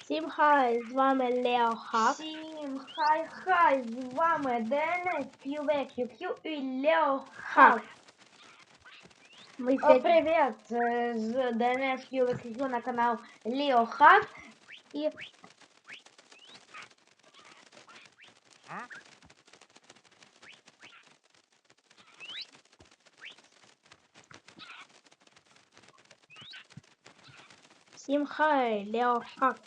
Всім хай, з вами Лео Хак. Всім хай-хай! З вами ДНС, QVQQ і Лео Хак. Ми О, сьогодні... привіт! Е, З ДНС QVQQ на канал Лео Хак. І Всім хай, Лео Хак.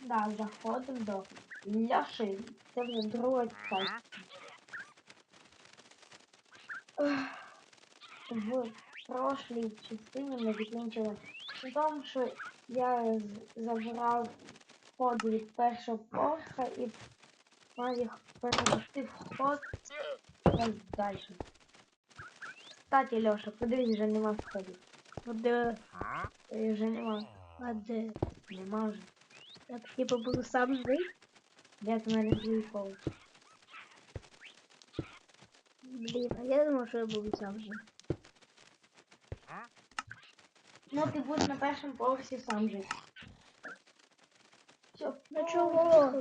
да, заходимо до Ляши. Це вже друга частина. Ех, В прошлій частині ми закінчили на тому, що я з- забрав вход від першого поверха і мав їх перенести вход ось далі. Кстати, Льоша, подивись, вже нема входів. Де, Е, Вже нема. а де? Нема вже. Я типу буду сам жити. Де ти мене другий поверх? Блін, а я думав, що я буду сам жити. Ну, ти будеш на першому поверсі сам жити. Все, Ну чого?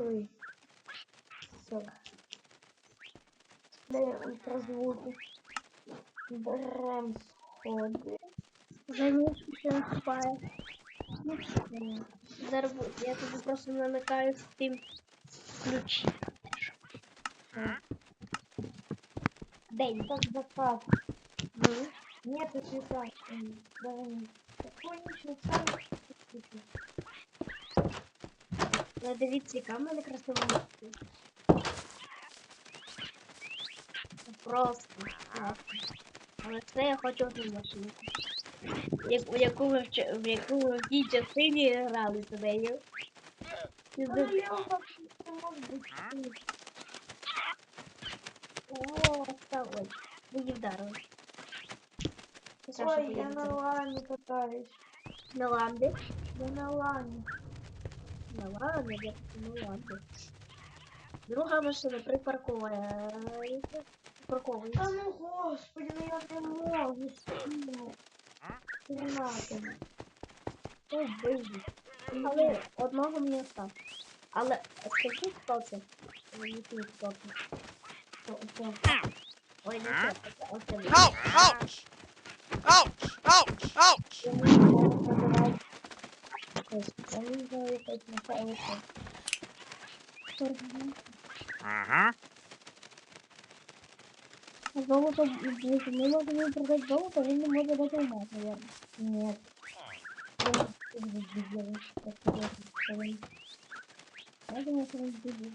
Все. Де ультразвуки? Берем сходи. Заміж ще наступає. Ну, Зараз бу- я тобі просто намикаю з тим ключі. День. Так заказ. Ну, Нет, это цвета. М, Давай. не- Какой ничего сам. ну, дивіться, яка в мене красива машина. Це Просто класно. Але це я хочу одну машинку. Як, яку ви в, в яку ви в тій частині грали з нею. Ну, я может быть. О, та ой. Її вдарили. Саша, Ой, я на лане катаюсь. На ламбі. Я на лане. На ламбі, я на ламбі. Друга машина припарковується. Припарковується. Да ну господи, ну я не могу сильно. Гранатами. О, боже. Але одного мені остав. Але скажи, хто це? Мені не хто це. Что это? Ой, не це, це оце. він. Ouch! Ouch! Ouch! Ouch! Золото, дивіться, ми можемо йому продати золото, він не може дати алмаз, наверное. Нет. Він дебіл, як це він. Я думаю, що він дебіл.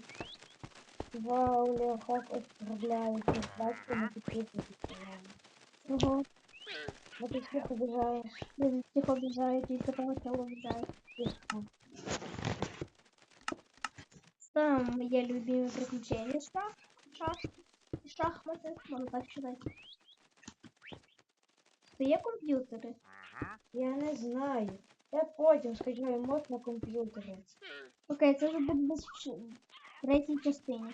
Вау, Леохак оскорбляет. Бачите, на підписники сказали. Ого, Ну ты всех обижаешь. він всіх обіжає, тільки того цього обіжає. Слишком. Там є любимі приключення шах, шах, шахмати, можна так считати. То є комп'ютери. Я не знаю. Я потім скачаю мод на комп'ютері. Окей, це вже буде десь в ч- третій частині.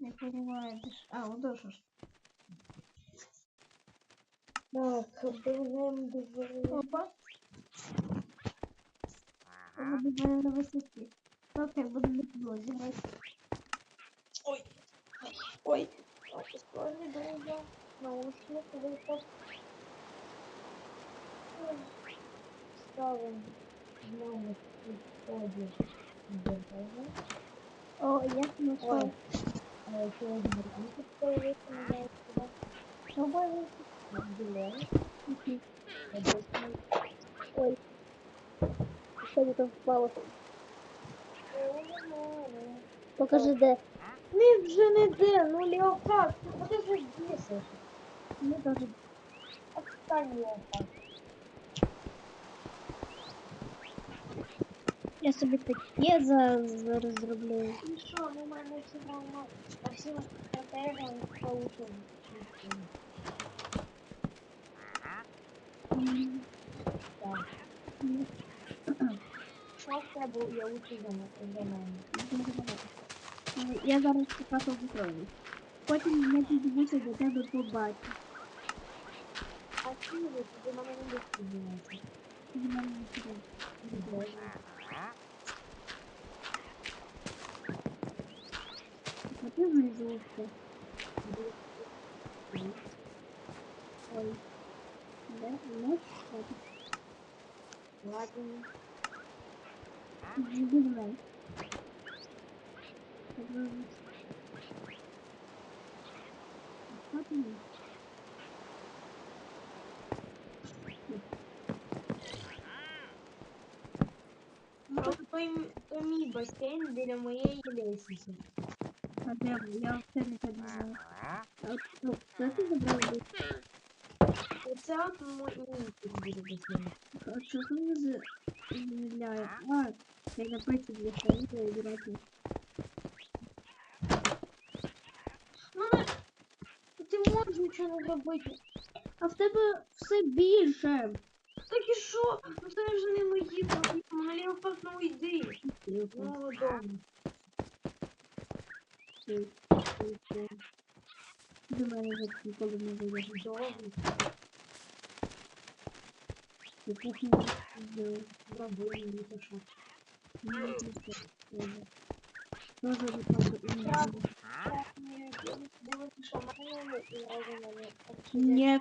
Не понимаю, де ж. А, от що ж. Так, берем двері. Опа. Це буде на висоті. Ставим знову підході. Дивимо. О, я знайшов. Ой. А якщо я гірки появиться, не знаю, куди. Що буде? Разделяем. Окей. Обычно. Ой. Що не там впало? Покажи де. Ми вже не де, ну Леопард, ну куди ж бісиш? Не даже. Отстань, Леопард. Я собі таке за- зараз зроблю. Ну що, ну в мене все равно, по всім критеріям получилось. М, Так. м, Що в тебе я лучше за м- за мене? дуже багато. Ну, Я зараз покажу зброю. потім не підійдуся до тебе побачу. А ти ви ти до мене не піднімаєшся. внизу ще. Ой. Де? Не сходи. Ладно. Іди до мене. Подивись. Що ти? Ну, той, м- той мій басейн біля моєї лестниці. А де ви? Я все не так знаю. А от, ну, Що ти забрав? десь? Оце от мій мій тут буде басейн. А що це за замедляє? А, це написано для шарика і дураків. Ну, не... ти можеш нічого не зробити. А в тебе все більше. Так і що? Ну це вже не мої проблеми. Леопард, ну йди. Ну, вдома. До мене вже ніколи не вийде. Добре. Я кухню зробив. Зробили, ну то що. Ну, це все. Добре. Тоже виходить і не буде. Дивіться, що в мене і разом вони. Ні.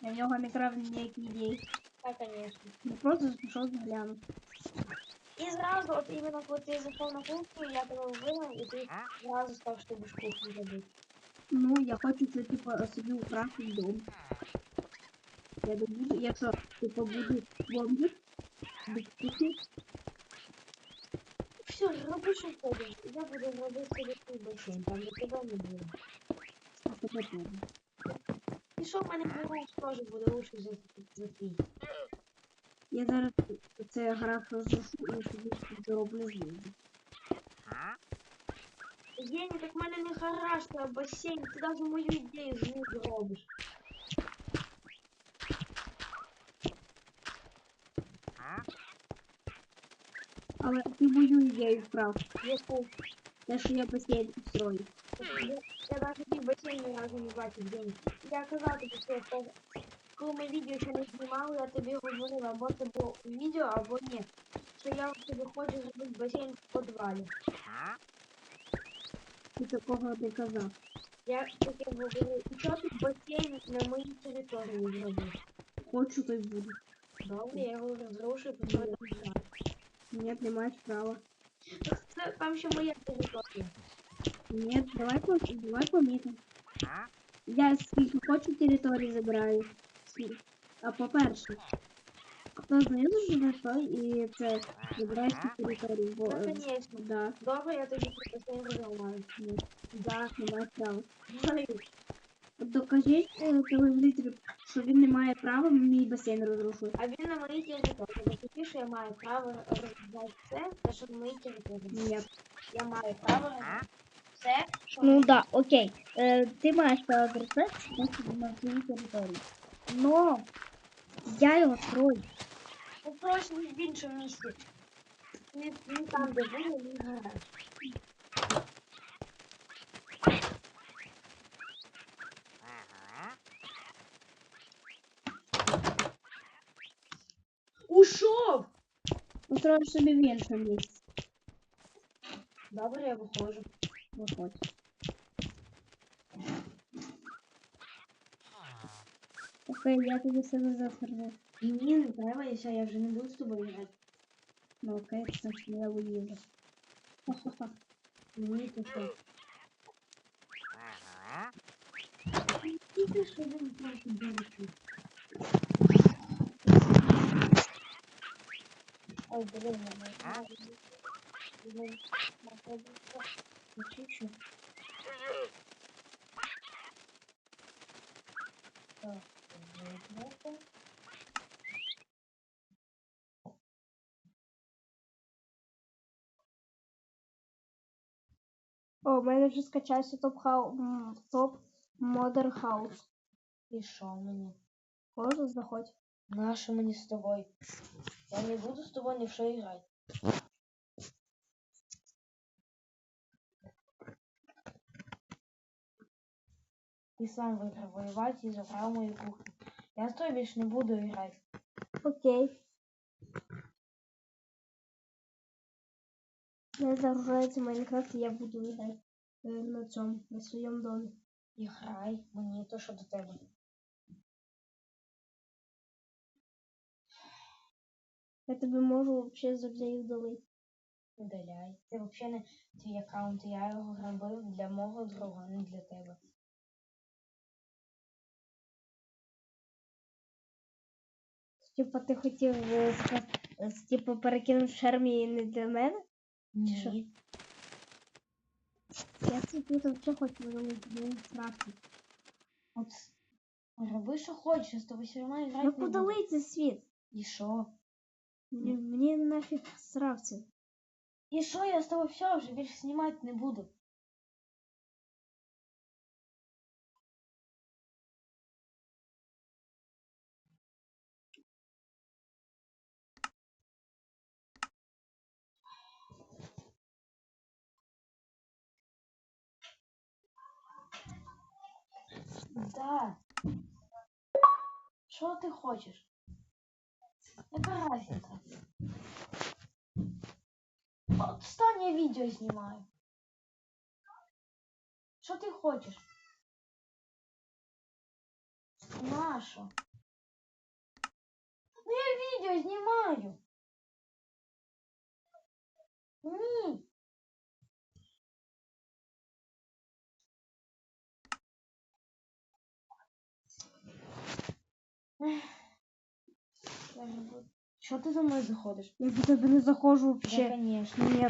Я в нього не крав ніякі ідеї. Так, звісно. Я просто пішов заглянув. І зразу, от іменно коли ти зайшов на кухню, я тебе вигнав, і ти зразу став, що ти будеш кухню робити. Ну, я хочу це типа собі украсти дом. Я добуду, якщо типа буду бомбик, без кухні, Все, роби, що хочеш. Я буду робити собі твій басейн, там де тебе не буде. а тепер треба. І що в мене гараж теж буде лучше за, за твій. Я зараз це граф розрушу і собі тут зроблю знизу. Єні, так в мене не гараж, це басейн, ти навіть мою ідею знизу робиш. Але ти мою ідею вправ. Яку? Те, що я басейн устрою. Я, я навіть твій басейн ні разу не бачив Єні. Я казав тобі, що це, коли ми відео ще не знімали, я тобі говорила, або це було відео, або ні. Що я тобі хочу зробити басейн в підвалі. Ти такого не казав. Я таке говорю, і що ти басейн на моїй території зробив? Хочу, то й буду. Добре, я його розрушу потім там Ні, не маєш права. Це там ще моя територія. Ні, давай, давай помітимо. Я скільки хочу території забираю. Скільки. А по-перше, хто знизу живе, той і це забирає всі території. Бо, Ну, е, звісно. да, Добре, я тобі про це не розмовляю. ні, да, не маєш права. Докажіть е, телевізору, що він не має права мій басейн розрушити. А він на моїй території. Допустим, що я маю право розглядати все, те, що на моїй території. Ні. Я маю право все, що Ну да, окей. Е, ти маєш право це, що на своїй території. Но я його строю. Попрошу в іншому місці. Не, не там, де було, не гараж. Ушов! Устроїш собі в іншому місці. Добре, я виходжу. Виходь. Окей, я тобі себе зафарбую. Ні, не треба, я, я вже не буду з тобою грати. Ну окей, це ж я уїду. Ха-ха-ха. Ні, ти що? Тільки що він просто дивиться. Ой, блин, я не Почищу. Так, у мене вже скачався топ хау топ модер хаус. І що мені? Можна заходь. Наше мені з тобою. Я не буду з тобою ні в що грати. Ти сам виграв воювати і забрав мою кухню. Я з тобою більше не буду грати. Окей. Не загружається Майнкрафт, і я буду грати е, На цьому, на своєму домі. І грай мені то, що до тебе. Я тебе можу взагалі завжди вдалити. Удаляй. Це взагалі не твій аккаунт. Я його грабив для мого друга, не для тебе. Типа ти хотів е, е, типу, перекинути шермі не для мене? що? Ні. Я це тут взагалі хочу не срати. От с- роби, що хочеш, я з тобою все одно грати Ну не буду. подали цей світ. І що? Мені, мені нафіг срав це. І що, я з тобою все, вже більше знімати не буду. Да. Що ти хочеш? Яка разниця? От стань, я відео знімаю. Що ти хочеш? Нащо? Ну я відео знімаю. Ні. Що ти за мною заходиш? Я до тебе не заходжу Да, взагалі. конечно. Ні.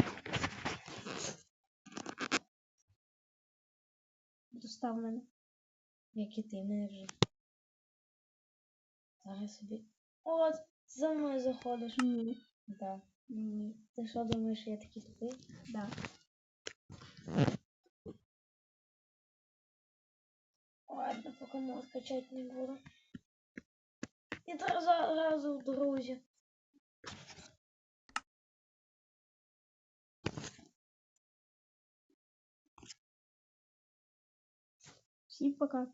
Достав мене. Як і ти мене вже. Зараз собі. От, за мною заходиш. Ні. Да. Ні. Ти що думаєш, я такий тупий? Да. Ладно, поки мозг качати не буду. І то зразу в друзі. Всім пока.